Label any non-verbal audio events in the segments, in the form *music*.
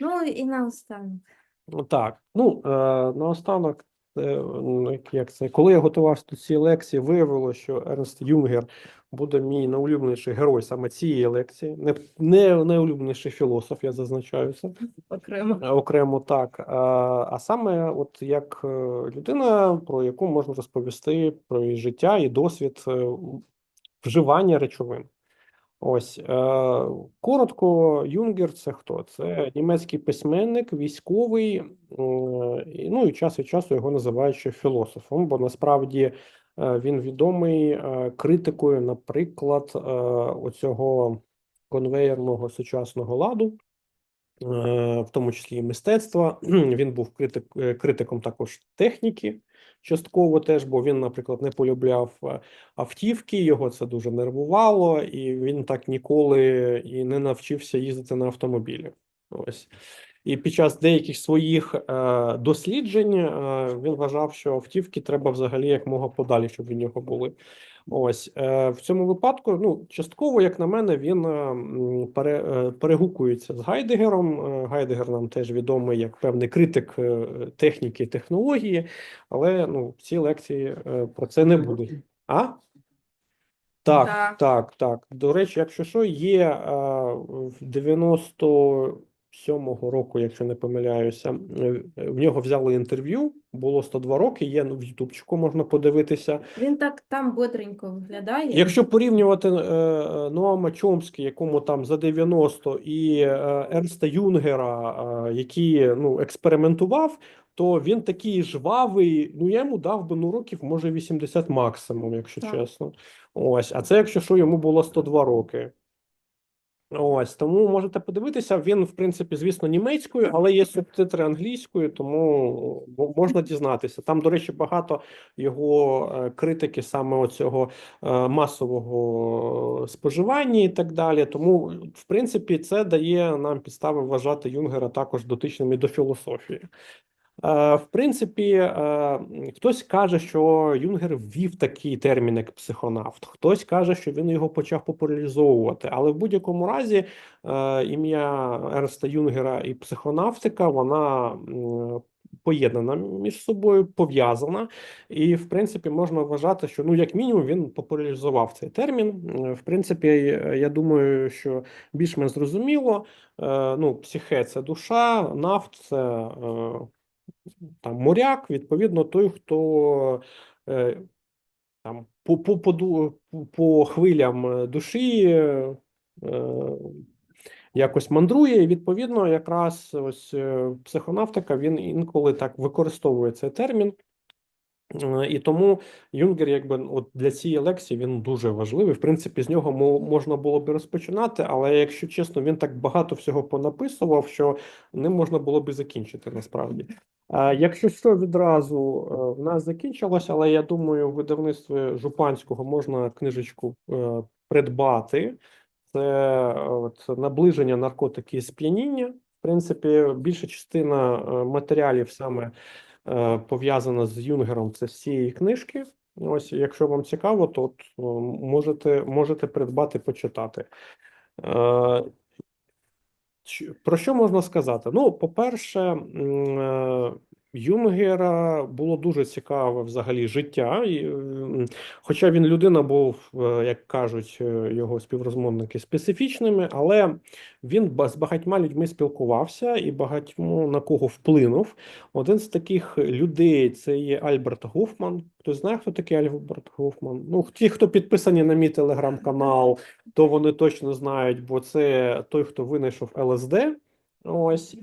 Ну і наостанок. Ну, Так, ну, е, наостанок, е, ну, як- це, коли я готувався до цієї лекції, виявилося, що Ернст Юнгер буде мій найулюбленіший герой саме цієї лекції. Не, не найулюбленіший філософ, я зазначаю це. Окремо. Е, окремо так. А, а саме, от як е, людина, про яку можна розповісти про її життя і досвід е, вживання речовин. Ось е, коротко, Юнгер це хто? Це німецький письменник, військовий, е, ну і час від часу його називають ще філософом, бо насправді е, він відомий е, критикою, наприклад, е, оцього конвеєрного сучасного ладу в тому числі і мистецтва. *clears throat* Він був критик, критиком також техніки, частково теж, бо він, наприклад, не полюбляв е, автівки, його це дуже нервувало, і він так ніколи і не навчився їздити на автомобілі. Ось. І під час деяких своїх е, досліджень е, він вважав, що автівки треба взагалі якмога подалі, щоб від нього були. Ось е, в цьому випадку, ну частково, як на мене, він е, пере, е, перегукується з Гайдегером. Е, Гайдегер нам теж відомий як певний критик е, техніки і технології, але ну в цій лекції е, про це не буде. А? Так, Так. так, так. До речі, якщо що, є е, в 97-го року, якщо не помиляюся, е, в нього взяли інтерв'ю, було 102 роки, є ну, в Ютубчику можна подивитися. Він так там бодренько виглядає. Якщо порівнювати е, е, Ноама Чомскі, якому там за 90, і е, Ернста Юнгера, е, який ну, експериментував, то він такий жвавий. Ну, я йому дав би ну, років, може, 80 максимум, якщо Так. чесно. Ось, а це якщо що, йому було 102 роки. Ось, тому можете подивитися. Він, в принципі, звісно, німецькою, але є субтитри англійською, тому можна дізнатися. Там, до речі, багато його е, критики саме оцього е, масового споживання і так далі. Тому, в принципі, це дає нам підстави вважати Юнгера також дотичним і до філософії. Е, В принципі, е, хтось каже, що Юнгер ввів такий термін, як психонавт. Хтось каже, що він його почав популяризовувати. Але в будь-якому разі е, ім'я Ернста Юнгера і психонавтика вона поєднана між собою, пов'язана. І, в принципі, можна вважати, що ну, як мінімум, він популяризував цей термін. В принципі, я думаю, що більш-менш зрозуміло. Ну, психе це душа, нафт це. Там моряк, відповідно, той, хто е, там по, по, по, по, хвилям е, душі е, якось мандрує. І відповідно, якраз ось психонавтика він інколи так використовує цей термін. Е, І тому Юнгер, якби от для цієї лекції він дуже важливий. В принципі, з нього можна було б розпочинати, але якщо чесно, він так багато всього понаписував, що ним можна було б закінчити насправді. Е, Якщо що відразу е, в нас закінчилось, але я думаю, в видавництві Жупанського можна книжечку придбати. Це от, наближення наркотики і сп'яніння. В принципі, більша частина матеріалів саме пов'язана з Юнгером. Це з цієї книжки. Ось, якщо вам цікаво, то от, е, можете, можете придбати, почитати. Е, Про що можна сказати? Ну, по-перше, е, Юнгера було дуже цікаве взагалі життя, і, хоча він людина був, е, як кажуть е, його співрозмовники, специфічними, але він з багатьма людьми спілкувався і багатьма на кого вплинув. Один з таких людей це є Альберт Гофман. Хтось знає, хто такий Альберт Гофман? Ну, ті, хто підписані на мій телеграм-канал, то вони точно знають, бо це той, хто винайшов ЛСД. Ось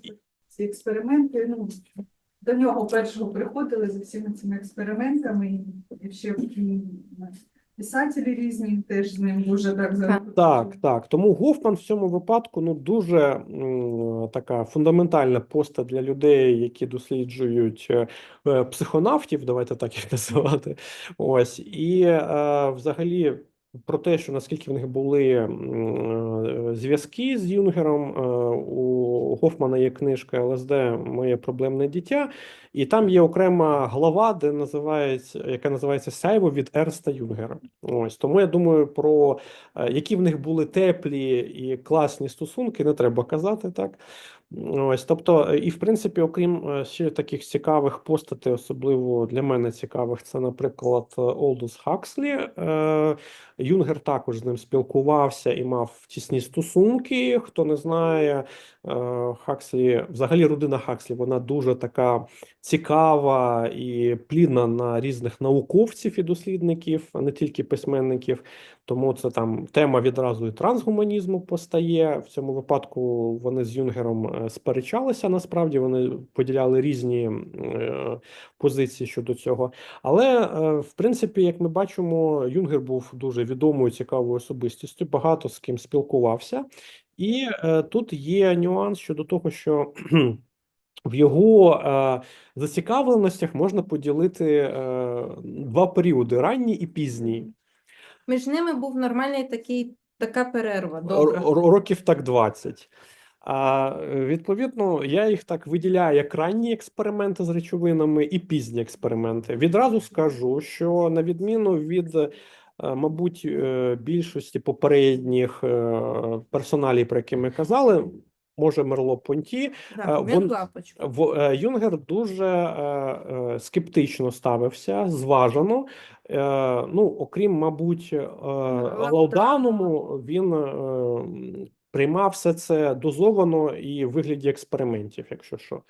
ці експерименти. Ну, до нього першого приходили з усіма цими експериментами, і- ще писателі різні теж з ним дуже так захоплювалися. так, так. Тому Гофман в цьому випадку ну дуже м, така фундаментальна поста для людей, які досліджують е, психонавтів, давайте так їх *laughs* називати. Ось і е, взагалі. Про те, що наскільки в них були е, зв'язки з Юнгером, е, у Гофмана є книжка ЛСД Моє проблемне дитя, і там є окрема глава, де називається, яка називається Сяйво від Ерста Юнгера. Ось тому я думаю, про е, які в них були теплі і класні стосунки, не треба казати так. Ось, тобто, е, і в принципі, окрім е, ще таких цікавих постатей, особливо для мене цікавих, це, наприклад, Олдус Хакслі. Е, Юнгер також з ним спілкувався і мав тісні стосунки. Хто не знає, Хакслі, взагалі родина Хакслі, вона дуже така цікава і плідна на різних науковців і дослідників, а не тільки письменників. Тому це там тема відразу і трансгуманізму постає. В цьому випадку вони з Юнгером сперечалися. Насправді вони поділяли різні е, позиції щодо цього. Але е, в принципі, як ми бачимо, Юнгер був дуже відомою цікавою особистістю, багато з ким спілкувався. І е, тут є нюанс щодо того, що в його е, зацікавленостях можна поділити е, два періоди: ранній і пізній. Між ними був нормальний такий, така перерва. Р- років так 20. А відповідно, я їх так виділяю як ранні експерименти з речовинами і пізні експерименти. Відразу скажу, що на відміну від, е, мабуть, е, більшості попередніх е, персоналів, про які ми казали, може Мерло Понті, Да, він вон- в Юнгер дуже е, е, скептично ставився, зважено. Е, ну, окрім, мабуть, е, Лауданому, він е, приймав все це дозовано і в вигляді експериментів, якщо що.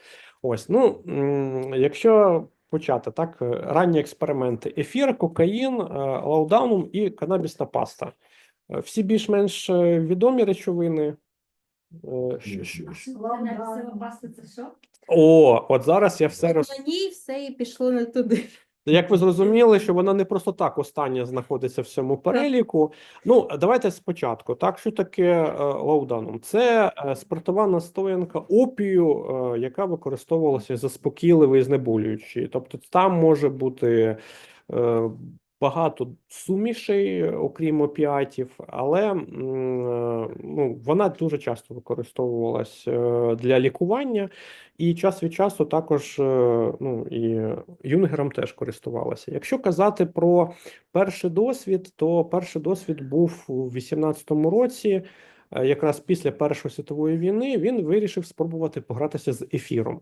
Ось, ну, якщо почати, так, е, ранні експерименти: ефір, кокаїн, е, лауданум і канабісна паста. Е, Всі більш-менш відомі речовини. О, от зараз я все роз... На все і пішло не туди. Як ви зрозуміли, що вона не просто так остання знаходиться в цьому переліку. Ну, давайте спочатку. Так, що таке е, лауданум? Це е, спиртова настоянка опію, е, яка використовувалася заспокійливий і знеболюючий. Тобто там може бути багато сумішей, окрім опіатів, але ну, вона дуже часто використовувалась е, для лікування. І час від часу також е, ну, і Юнгером теж користувалася. Якщо казати про перший досвід, то перший досвід був у 18-му році, е, якраз після Першої світової війни, він вирішив спробувати погратися з ефіром.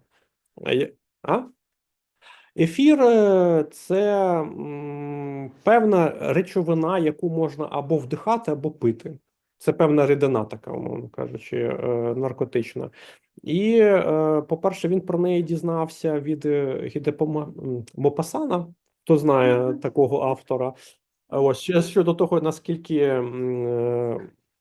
А? Ефір е, це м, певна речовина, яку можна або вдихати, або пити. Це певна рідина, така, умовно кажучи, е, наркотична. І, е, по-перше, він про неї дізнався від Гідепома Мопасана, хто знає такого автора. Ось щодо того, наскільки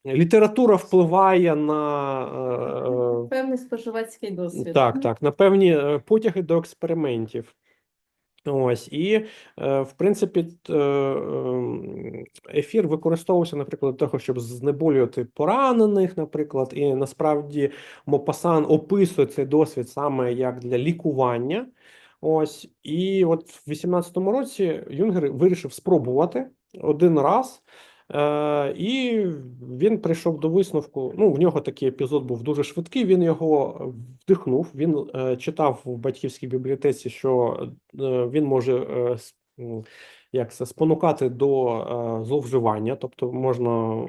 література впливає на Певний споживацький досвід. так, так, на певні потяги до експериментів. Ось, і, е, в принципі, е, ем, ефір використовувався, наприклад, для того, щоб знеболювати поранених, наприклад, і насправді Мопасан описує цей досвід саме як для лікування. Ось, і от в 18-му році Юнгер вирішив спробувати один раз. Е, і він прийшов до висновку. Ну, в нього такий епізод був дуже швидкий. Він його вдихнув. Він е, читав в батьківській бібліотеці, що е, він може як це спонукати до зловживання, тобто можна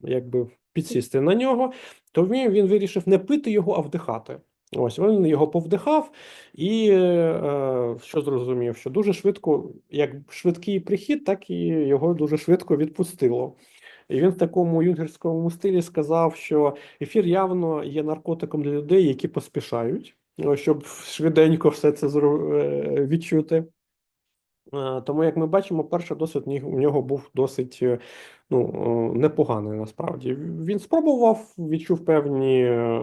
якби підсісти на нього. То він, він вирішив не пити його, а вдихати. Ось він його повдихав, і е, що зрозумів, що дуже швидко, як швидкий прихід, так і його дуже швидко відпустило. І він в такому юнгерському стилі сказав, що ефір явно є наркотиком для людей, які поспішають, ну, щоб швиденько все це е, відчути. Е, Тому, як ми бачимо, перший досвід в нього був досить е, ну, е, непоганий насправді. Він спробував, відчув певні е,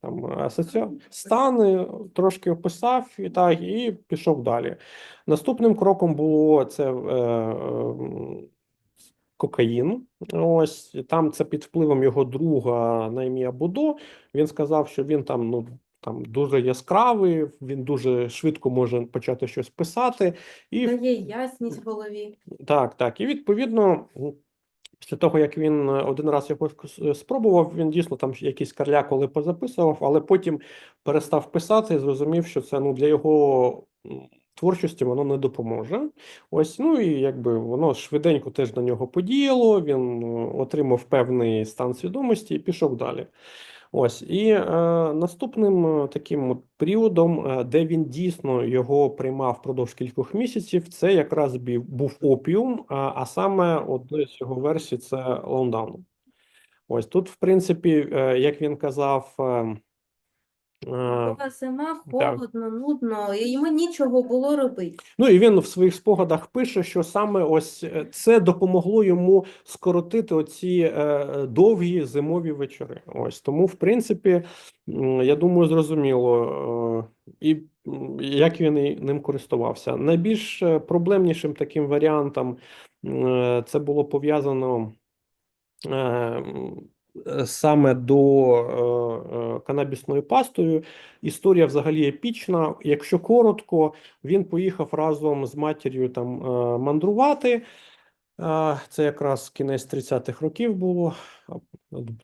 там асоці... стани, трошки описав і так, і пішов далі. Наступним кроком було це е, е, кокаїн. Ось там це під впливом його друга на ім'я Будо. Він сказав, що він там ну. Там дуже яскравий, він дуже швидко може почати щось писати, і Дає ясність в голові. так, так. І відповідно, після того, як він е, один раз якось спробував, він дійсно там якісь карля коли позаписував, але потім перестав писати і зрозумів, що це ну, для його творчості воно не допоможе. Ось, ну і якби воно швиденько теж на нього подіяло, він е, отримав певний стан свідомості і пішов далі. Ось і е, наступним е, таким от періодом, е, де він дійсно його приймав впродовж кількох місяців, це якраз був опіум, а, а саме одна з його версій це лаундаун. Ось тут, в принципі, е, як він казав, е, е, Була зима, так. холодно, нудно, і йому нічого було робити. Ну і він в своїх спогадах пише, що саме ось е, це допомогло йому скоротити оці е, довгі зимові вечори. Ось тому, в принципі, я думаю, зрозуміло, е, і як він і ним користувався. Найбільш е, проблемнішим таким варіантом е, це було пов'язано. Е, Саме до е, е, канабісною пастою історія взагалі епічна. Якщо коротко, він поїхав разом з матір'ю там мандрувати. Це якраз кінець 30-х років було,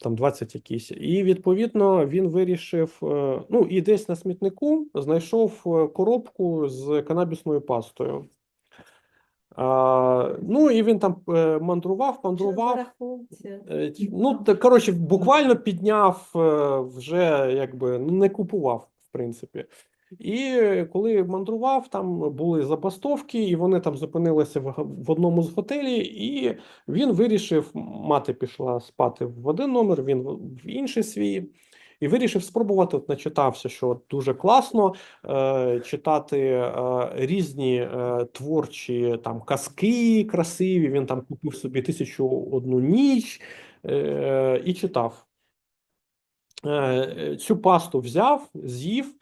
там 20 якісь. І відповідно він вирішив, ну і десь на смітнику знайшов коробку з канабісною пастою. Ну і він там е, мандрував, мандрував. Е, Ну, коротше, буквально підняв е, вже якби ну, не купував, в принципі. І коли мандрував, там були забастовки, і вони там зупинилися в, в одному з готелів, і він вирішив, мати пішла спати в один номер, він в інший свій. І вирішив спробувати, от начитався, що от дуже класно е, читати е, різні е, творчі там казки красиві. Він там купив собі тисячу одну ніч е, і читав. Е, Цю пасту взяв, з'їв,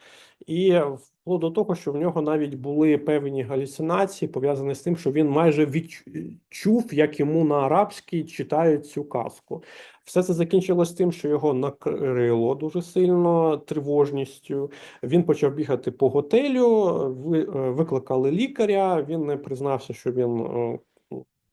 і вплоть до того, що в нього навіть були певні галюцинації, пов'язані з тим, що він майже відчув, як йому на арабській читають цю казку. Все це закінчилось тим, що його накрило дуже сильно тривожністю. Він почав бігати по готелю, е, викликали лікаря. Він не признався, що він е,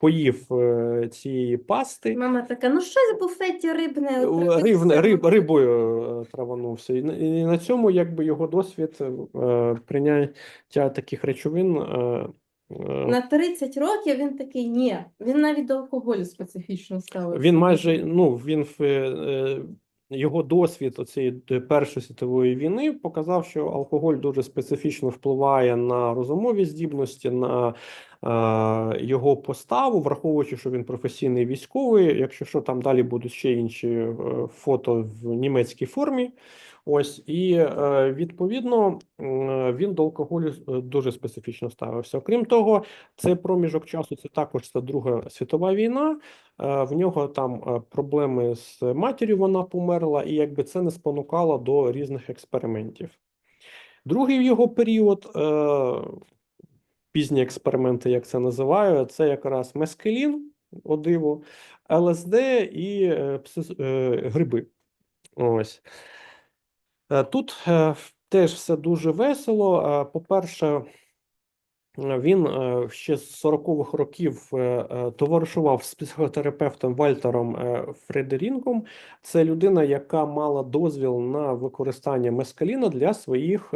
поїв е, цієї пасти. Мама така, ну щось в буфеті рибне. Рибне, риб, рибою е, траванувся. І, на- і на цьому якби його досвід е, прийняття таких речовин. На 30 років він такий, ні, він навіть до алкоголю специфічно ставив. Він майже ну він в його досвід цієї Першої світової війни показав, що алкоголь дуже специфічно впливає на розумові здібності, на е, його поставу, враховуючи, що він професійний військовий. Якщо що, там далі будуть ще інші е, фото в німецькій формі. Ось і е, відповідно він до алкоголю е, дуже специфічно ставився. Окрім того, цей проміжок часу це також це Друга світова війна. Е, В нього там е, проблеми з матір'ю, вона померла, і якби це не спонукало до різних експериментів. Другий його період, е, пізні експерименти, як це називаю, це якраз мескелін, о диво, ЛСД і е, е, гриби. Ось. Е, Тут е, теж все дуже весело. Е, По-перше, він ще з 40-х років товаришував з психотерапевтом Вальтером Фредерінком. Це людина, яка мала дозвіл на використання мескаліна для своїх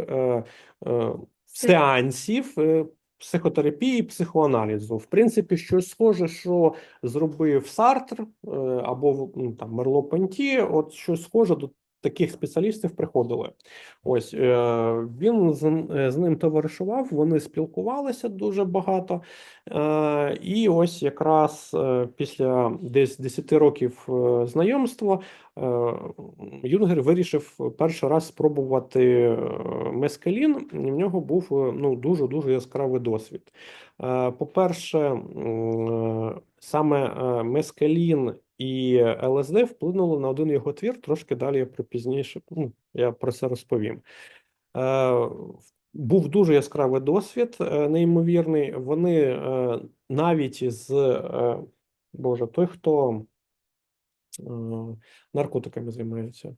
сеансів психотерапії, психоаналізу. В принципі, щось схоже, що зробив Сартр або там Мерло Понті, от щось схоже до таких спеціалістів приходили. Ось е, він з, е, з ним товаришував, вони спілкувалися дуже багато. Е, і ось якраз після десь 10 років знайомства Юнгер вирішив перший раз спробувати мескалін. І в нього був ну, дуже дуже яскравий досвід. Е, По-перше, е, саме мескалін і ЛСД вплинули на один його твір. Трошки далі я про пізніше. Ну, я про це розповім. Е, Був дуже яскравий досвід, е, неймовірний. Вони е, навіть з е, Боже, той, хто е, наркотиками займається.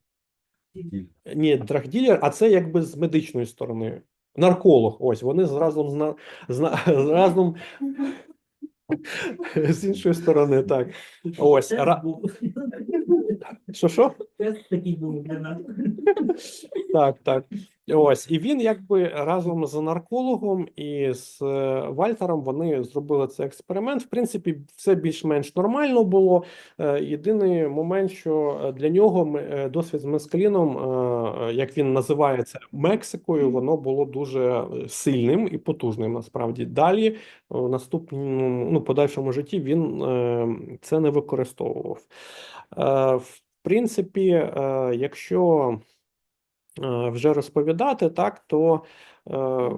Ні, драгділер, а це якби з медичної сторони. Нарколог. Ось вони зразу зна, зна, *laughs* разом *laughs* з іншої сторони, так. Ось. Ра... Що що? Тест такий був для нас. Так, так. Ось, і він якби разом з наркологом і з е, Вальтером вони зробили цей експеримент. В принципі, все більш-менш нормально було. Е, Єдиний момент, що е, для нього досвід з мескаліном, як він називається Мексикою, воно було дуже сильним і потужним. Насправді далі в наступному ну, подальшому житті він це не використовував. В принципі, якщо вже розповідати, так, то е,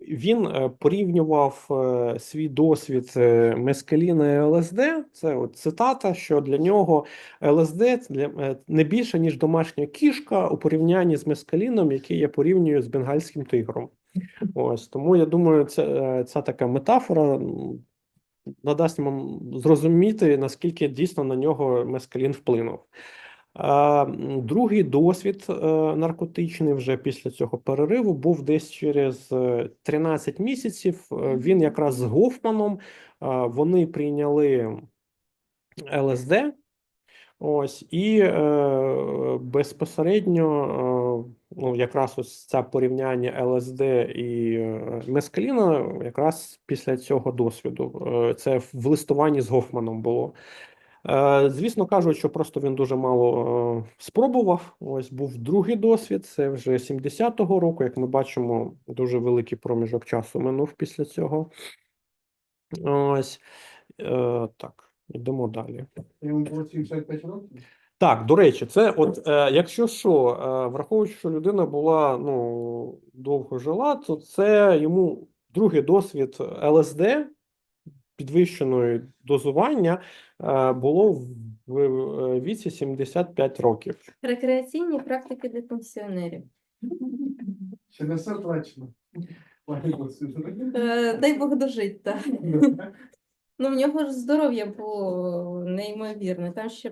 він е, порівнював е, свій досвід е, мескаліна і ЛСД. Це от цитата, що для нього ЛСД е, не більше, ніж домашня кішка у порівнянні з мескаліном, який я порівнюю з бенгальським тигром. Ось тому я думаю, це, е, ця така метафора надасть вам зрозуміти, наскільки дійсно на нього мескалін вплинув. Другий досвід е, наркотичний вже після цього перериву був десь через е, 13 місяців. Е, Він якраз з Гофманом е, вони прийняли ЛСД. Ось і е, безпосередньо, е, ну якраз ось це порівняння ЛСД і е, мескаліна, якраз після цього досвіду. Е, це в листуванні з Гофманом було. Е, Звісно, кажуть, що просто він дуже мало е, спробував. Ось був другий досвід, це вже 70-го року. Як ми бачимо, дуже великий проміжок часу минув після цього. Ось е, так, йдемо далі. Йому було 75 років. Так, до речі, це от е, якщо що, е, враховуючи, що людина була ну довго жила, то це йому другий досвід ЛСД підвищеної дозування було в, е, віці 75 років. Рекреаційні практики для пенсіонерів. Ще не все плачено. Е, Дай Бог дожить, так. *laughs* Ну, в нього ж здоров'я було неймовірне. Там ще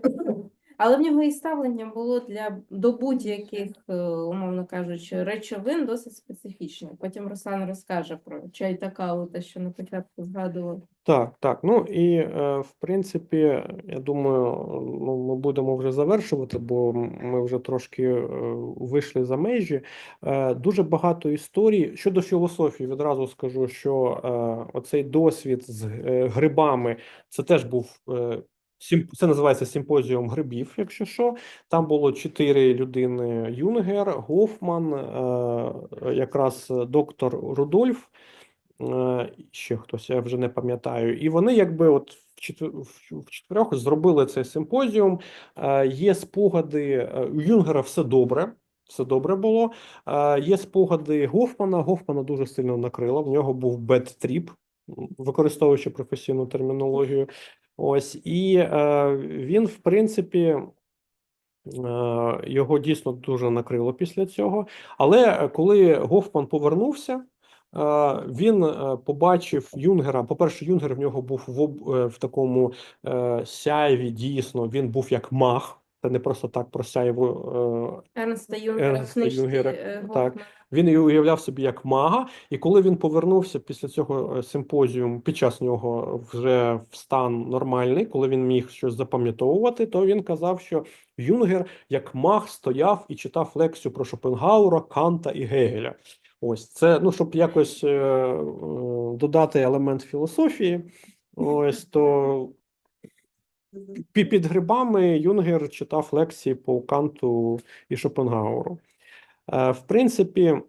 але в нього і ставлення було для до будь-яких, е, умовно кажучи, речовин досить специфічне. Потім Руслан розкаже про чай та каву, те, що на початку згадував. Так, так. Ну і е, в принципі, я думаю, ну, ми будемо вже завершувати, бо ми вже трошки е, вийшли за межі. Дуже багато історій щодо філософії. Відразу скажу, що оцей досвід з грибами це теж був. Це називається симпозіум грибів, якщо що. Там було чотири людини: Юнгер, Гофман, е, якраз доктор Рудольф, е, ще хтось, я вже не пам'ятаю. І вони якби от в чотирьох зробили цей симпозіум. Е, Є спогади у Юнгера все добре. Все добре було. Є спогади Гофмана. Гофмана дуже сильно накрило. В нього був м, використовуючи професійну термінологію. Ось і е, він, в принципі, е, його дійсно дуже накрило після цього. Але коли Гофман повернувся, е, він е, побачив Юнгера. По-перше, Юнгер в нього був в, е, в такому е, сяйві, дійсно, він був як маг. Це не просто так про сяйво. е, Ернста Юнгера е, так. Він її уявляв собі як мага, і коли він повернувся після цього е, симпозіуму, під час нього вже в стан нормальний, коли він міг щось запам'ятовувати, то він казав, що Юнгер як маг стояв і читав лекцію про Шопенгауера, Канта і Гегеля. Ось це, ну, щоб якось е, додати елемент філософії. *laughs* Ось то під грибами Юнгер читав лекції по Канту і Шопенгауеру. Е, В принципі, е,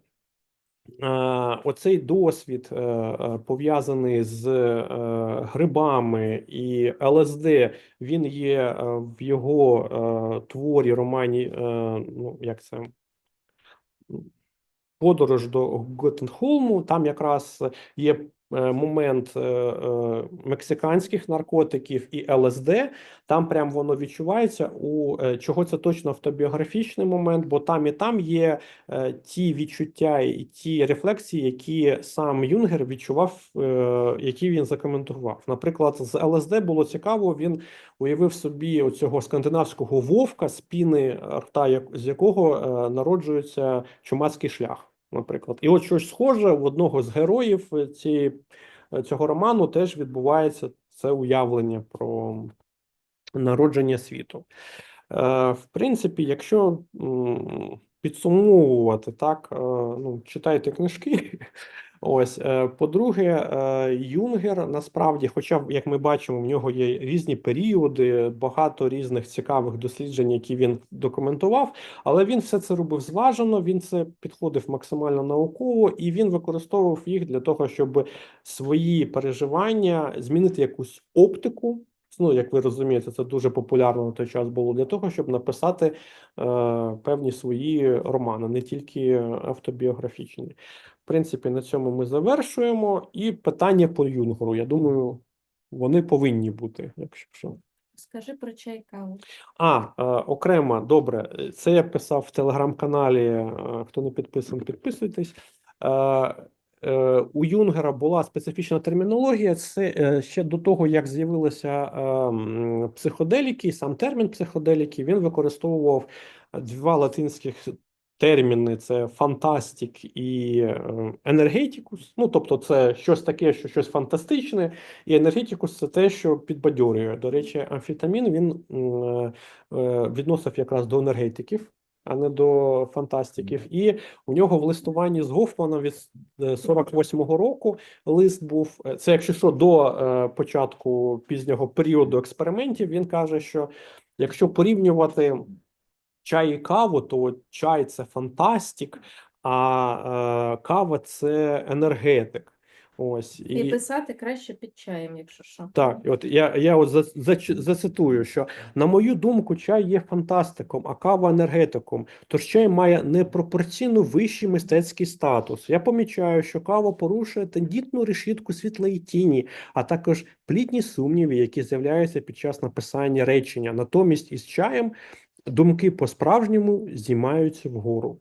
оцей досвід, е, пов'язаний з грибами і ЛСД, він є в його творі, романі, ну, як це? Подорож до Готенхолму. Там якраз є момент е, е, мексиканських наркотиків і ЛСД. Там прям воно відчувається у е, чого це точно автобіографічний момент, бо там і там є е, ті відчуття і ті рефлексії, які сам Юнгер відчував, е, які він закоментував. Наприклад, з ЛСД було цікаво, він уявив собі оцього скандинавського вовка, з піни рта, з якого е, народжується чумацький шлях. Наприклад, і от щось схоже в одного з героїв ці, цієї, е, цього роману теж відбувається це уявлення про народження світу. Е, В принципі, якщо підсумовувати, так, е, ну, читайте книжки. Ось, е, по-друге, е, Юнгер насправді, хоча, як ми бачимо, в нього є різні періоди, багато різних цікавих досліджень, які він документував, але він все це робив зважено, він це підходив максимально науково, і він використовував їх для того, щоб свої переживання змінити якусь оптику. Ну, як ви розумієте, це дуже популярно на той час було для того, щоб написати е, певні свої романи, не тільки автобіографічні. В принципі, на цьому ми завершуємо. І питання по Юнгеру. Я думаю, вони повинні бути, якщо що. Скажи про чай каву. А, е, окремо, добре. Це я писав в телеграм-каналі. е, Хто не підписаний, підписуйтесь. Е, е, У Юнгера була специфічна термінологія. Це е, ще до того, як з'явилися е, м, психоделіки, сам термін психоделіки, він використовував два латинських терміни: це фантастик і е, енергетикус. Ну, тобто, це щось таке, що щось фантастичне, і енергетикус це те, що підбадьорює. До речі, амфетамін він е, е, відносив якраз до енергетиків, а не до фантастиків. І у нього в листуванні з Гофманом від е, 48-го року лист був. Це якщо що, до початку пізнього періоду експериментів, він каже, що якщо порівнювати чай і каву, то от чай це фантастик, а е, кава це енергетик. Ось І писати краще під чаєм, якщо що. так, от я, я от за, зач- зацитую, що на мою думку, чай є фантастиком, а кава енергетиком. Тож чай має непропорційно вищий мистецький статус. Я помічаю, що кава порушує тендітну решітку світлої тіні, а також плітні сумніви, які з'являються під час написання речення. Натомість із чаєм думки по-справжньому здіймаються вгору.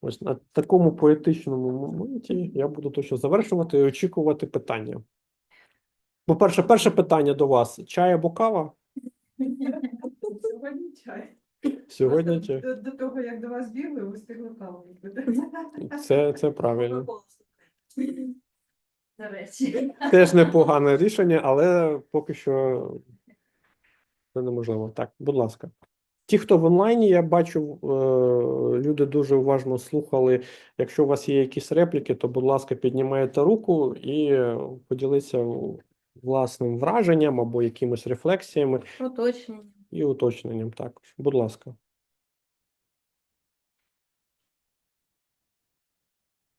Ось на такому поетичному моменті я буду точно завершувати і очікувати питання. По-перше, перше питання до вас: чай або кава? Сьогодні чай. Сьогодні чи До, до того, як до вас бігли, ви встигли каву випити. це, це правильно. До речі. Теж непогане рішення, але поки що це неможливо. Так, будь ласка. Ті, хто в онлайні, я бачу, е, люди дуже уважно слухали. Якщо у вас є якісь репліки, то, будь ласка, піднімайте руку і поділися поділіться власним враженням або якимись рефлексіями Уточнення. і уточненням Так, Будь ласка.